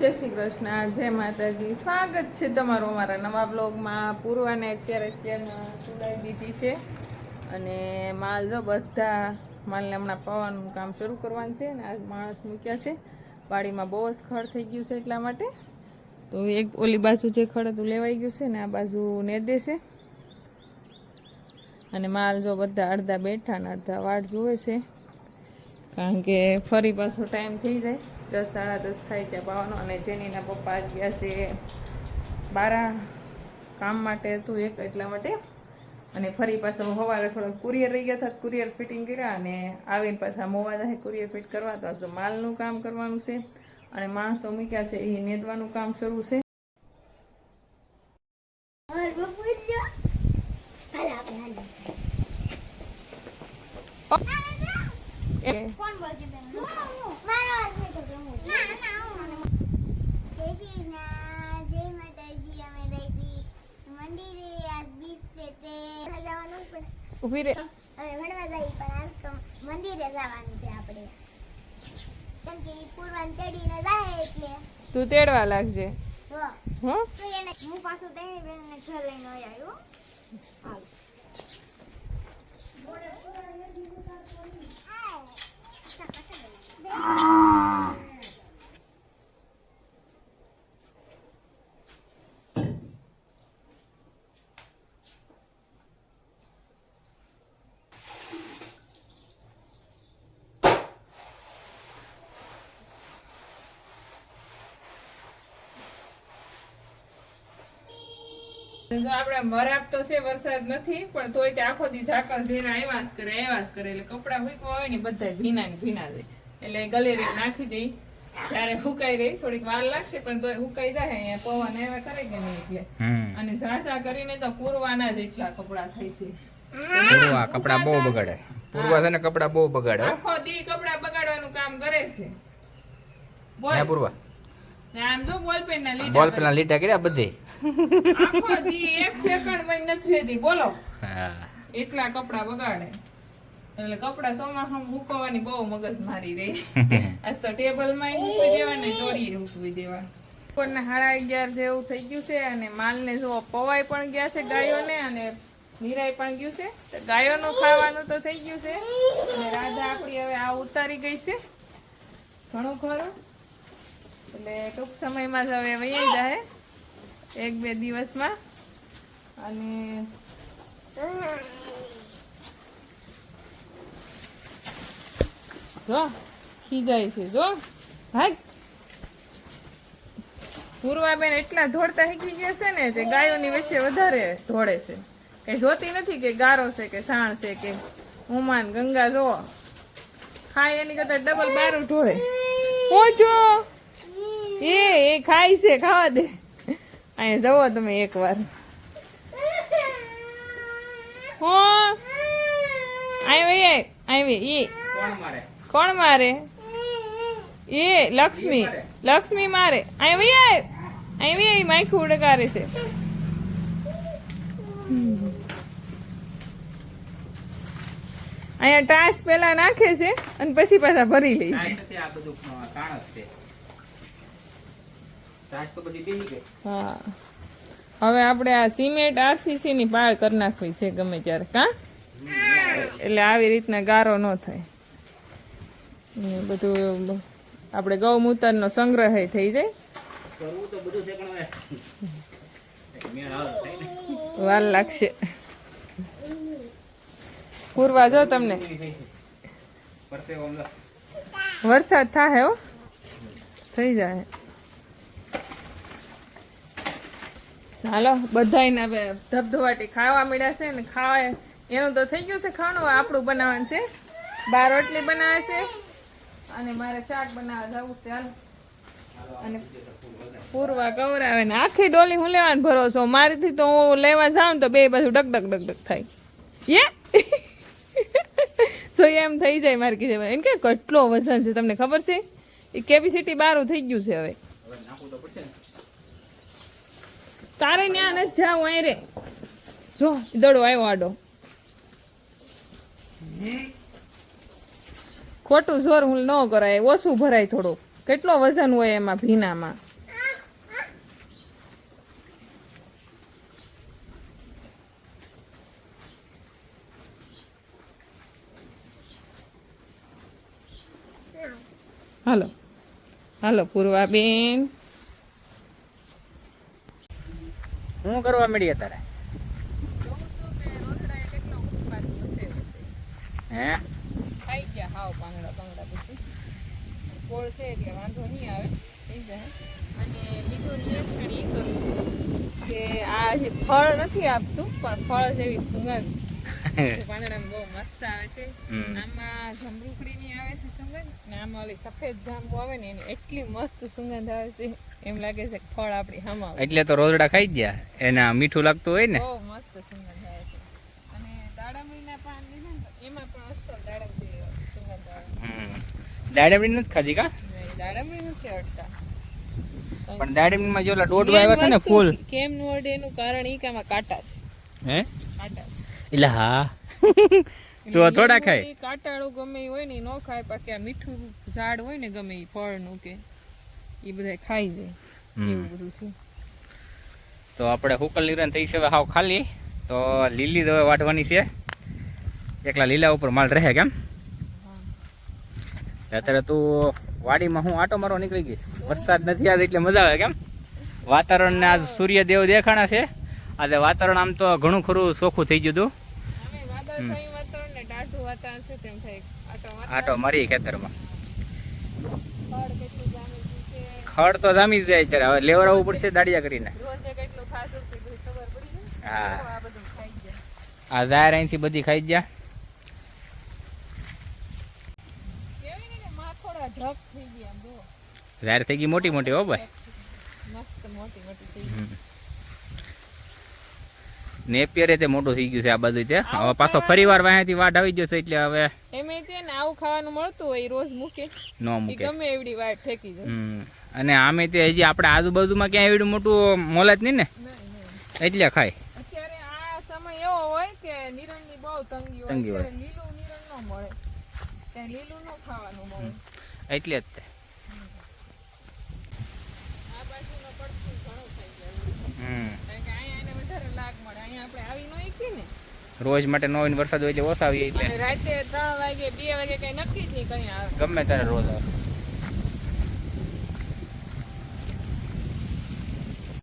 જય શ્રી કૃષ્ણ, જય માતાજી. સ્વાગત છે તમારું અમારા નવા બ્લોગમાં. પૂર્વાને અત્યારે અત્યારના સુડાવી દીધી છે. અને માલ જો બધા માલને હમણાં પાવાનું કામ શરૂ કરવાનું છે અને આ માણસ મૂક્યા છે. વાડીમાં બહુ જ ખડ થઈ ગયું છે એટલા માટે. તો એક ઓલી બાજુ જે ખડ હતું લેવાઈ ગયું છે ને આ બાજુ ને દેશે. અને માલ જો બધા અડધા બેઠા ને અડધા વાટ જુએ છે. કારણ કે ફરી પાછો ટાઈમ થઈ જાય. દસ, સાડા દસ થાય છે પાવાનો અને જેનીના પપ્પા ગયા છે બારા કામ માટે હતું એક એટલા માટે. અને ફરી પાછા સવારે થોડોક કુરિયર રહી ગયા હતા, કુરિયર ફિટિંગ કર્યા અને આવીને પાછા મોવા જાય, કુરિયર ફિટ કરવા. તો માલનું કામ કરવાનું છે અને માણસો મૂક્યા છે, એ નેદવાનું કામ શરૂ છે એ કોણ બોલશે બેન મારો હાથ બેઠો છે હું જય શ્રી કૃષ્ણ જય માતાજી અમે રહીશી મંદિરે આજ બીજ છે તે જવાનું પણ ઊભી રે. હવે ભણવા જઈ પણ આજ તો મંદિરે જવાનું છે આપણે. કેમ કે ઈ પૂર્વાન ચડીને જાય એટલે. તું તેડવા લાગજે. હો હો? તો એને હું પાછું બેનને ઘર લઈને આવ્યો હાલ જો આપણે વરાપ તો છે વરસાદ નથી પણ તોય તે આખો દી ઝાકળ ઝેરા આવ્યા જ કરે આવ્યા જ કરે. એટલે કપડાં હુકવા હોય ને બધા ભીના ને ભીના જાય. એટલે ગલેરી નાખી દઈ ત્યારે હુકાઈ રહી થોડીક વાર લાગશે પણ તોય હુકાઈ જાય. અહીંયા પવન એવા કરે કે નહીં એટલે. અને ઝાઝા કરીને તો પૂરવાના જ એટલા કપડાં થાય છે. પૂરવા કપડા બહુ બગાડે. પૂરવા છે ને કપડા બહુ બગાડે. આખો દી કપડા બગાડવાનું કામ કરે છે. બોલ પૂરવા. આમ જો બોલપેન ના લીધા બોલ પેલા લીટા કર્યા બધે. આખો દી એક સેકન્ડમાં નથી રહેતી. બોલો. એટલા કપડા બગાડે. એટલે કપડા ચોમાસામાં મૂકવાની બહુ મગજ મારી રહી. આજ તો ટેબલમાં મૂકી દેવાને દોરીએ મૂકવી દેવા. બપોરના સાડા અગિયાર જેવું થઈ ગયું છે અને માલને જો પવાઈ પણ ગયા છે ગાયોને અને નિરાય પણ ગયું છે. તો ગાયોનું ખાવાનું તો થઈ ગયું છે. અને રાધા આપણી હવે આ ઉતારી ગઈ છે. ઘણું ખરું. એટલે ટૂંક સમયમાં જ હવે વૈયા જાય. એક બે દિવસમાં. અને જો, ખીજાય છે, જો. હાય પૂર્વાબેન એટલા ધોળતા શીખી ગયા છે ને તે ગાયોની વિશે વધારે ધોળે છે. કઈ જોતી નથી કે ગારો છે કે સાણ છે કે ઉમાન, ગંગા, જો. ખાય એની કરતા ડબલ બારું ઢોળે પહોંચો એ એ ખાય છે, ખાવા દે. અહીંયા જવો તમે એકવાર. હો. આવી આવી ઈ. કોણ મારે? કોણ મારે? એ લક્ષ્મી. લક્ષ્મી મારે. આવી આવી. માખું ઉડકારે છે. અહીંયા ટાશ પેલા નાખે છે અને પછી પાછા ભરી લે છે આ બધું કાણ જ છે તાશ તો બધી બેહી ગઈ હા. હવે આપણે આ સિમેન્ટ આરસીસી ની પાળ કરી નાખવી છે ગમે ત્યારે કા? એટલે આવી રીતના ગારો ન થાય. બધું આપણે ગૌમૂત્રનો સંગ્રહ થઈ જાય. ને. વાર લાગશે. પૂરવા જો તમને. વરસાદ થાય હો. થઈ જાય હાલો, બધાયને હવે ધબધબાટી ખાવા મળ્યા છે ને ખાવા એનું તો થઈ ગયું છે ખાવાનું આપણું બનાવવાનું છે. બાર રોટલી બનાવે છે. અને મારે શાક બનાવવા જવું છે, હાલો. અને પૂરવા કવરાવે ને આખી ડોલી હું લેવાનો ભરોસો. મારીથી તો હું લેવા જાઉં તો બે બાજુ ડક ડક ડક ડક થાય. યે? સો એમ થઈ જાય મારે કીધે એમ કે કેટલો વજન છે, તમને ખબર છે? એ કેપેસિટી બારું થઈ ગયું છે હવે. તારે ત્યાં નથી જાવ અહીં રે. જો દડો આવ્યો આડો. ખોટું જોર હું ન કરાય, ઓછું ભરાય થોડું. કેટલો વજન હોય એમાં ભીનામાં. હાલો. હાલો, પૂર્વાબેન. શું કરવા મળી તારે હે? ખાઈ ગયા હાવ પાંગડા પાંગડા બધું કોળ છે એટલે વાંધો નહીં આવે થઈ જાય અને બીજું નિરીક્ષણ એ કરું કે આ ફળ નથી આપતું, પણ ફળ જેવી સુગંધ જે બહુ મસ્ત આવે છે. આમાં જમરૂખડીની આવે છે સુગંધ ને આમાં ઓલી સફેદ જાંબુ આવે ને એની એટલી મસ્ત સુગંધ આવે છે. એમ લાગે છે ફળ આપણી એટલે તો રોજડા ખાઈ ગયા. એના મીઠું લાગતું હોય ને. બહુ મસ્ત સુગંધ આવે છે. અને દાડમડીના પાન લીધા ને એમાં પણ અસલ દાડમડી સુગંધ આવે. હમ. દાડમડી નથી ખાધી કા? દાડમડી નથી અડતા પણ દાડમડીમાં માં ઓલા દોડવા આવ્યા હતા ને ફૂલ. કેમ નું અડે એનું કારણ ઈ કે આમાં કાંટા છે. હે? કાંટા. એટલે હા. તો થોડા ખાય. કાંટાળું ગમે હોય ને નો ન ખાય પણ કે મીઠું ઝાડ હોય ને ગમે ઈ ફળનું કે ઈ બધા ખાઈ જાય. હમ. એવું બધું છે. તો આપણે હુકલ નિરણ થઈ છે હવે હાવ ખાલી. તો લીલી દવા વાટવાની છે. એકલા લીલા ઉપર માલ રહે કેમ? અત્યારે તું વાડીમાં હું આટો મારો નીકળી ગઈ. વરસાદ નથી આવે એટલે મજા આવે કેમ? વાતાવરણને આજ સૂર્યદેવ દેખાણા છે. આજે વાતાવરણ આમ તો ઘણું ખરું ચોખ્ખું થઈ ગયું હતું. આટો મરી ખેતરમાં. ખડ તો જામી જાય છે હવે લેવરાવવું પડશે દાડિયા કરીને. હા. આ બધું ખાઈ જાય આ જાહેર અહીંથી બધી ખાઈ ગયા. જાહેર થઈ ગઈ મોટી મોટી હો ભાઈ. મસ્ત મોટી મોટી થઈ ગઈ. નેપિયરે તે મોટું થઈ ગયું છે આ બધું તે હવે પાછો ફરી વાર વાંહેથી વાટ આવી જશે એટલે હવે એમે તે ને આવું ખાવાનું મળતું હોય રોજ મૂકે. ન મૂકે. ગમે એવડી વાટ ફેંકી જાય. અને આમે તે હજી આપણે આજુબાજુમાં ક્યાં એવડું મોટું મોલ જ નહીં ને? એટલે ખાય. અત્યારે આ સમય એવો હોય કે નિરણની બહુ તંગી હોય. તંગી હોય. લીલું નિરણ ન મળે. તે લીલું ન ખાવાનું મળે. એટલે જ તે. આ બાજુનો પડતું ઘણો થઈ જાય હમ. કારણ કે અહીંયા એને વધારે લાગ મળે અહીંયા આપણે આવી ન શીખી ને રોજ માટે નો વરસાદ હોય એટલે ઓછા આવીએ એટલે. રાતે ત્રણ વાગે બે વાગે કઈ નક્કી જ નહીં કઈ આવે. ગમે ત્યારે રોજ આવે.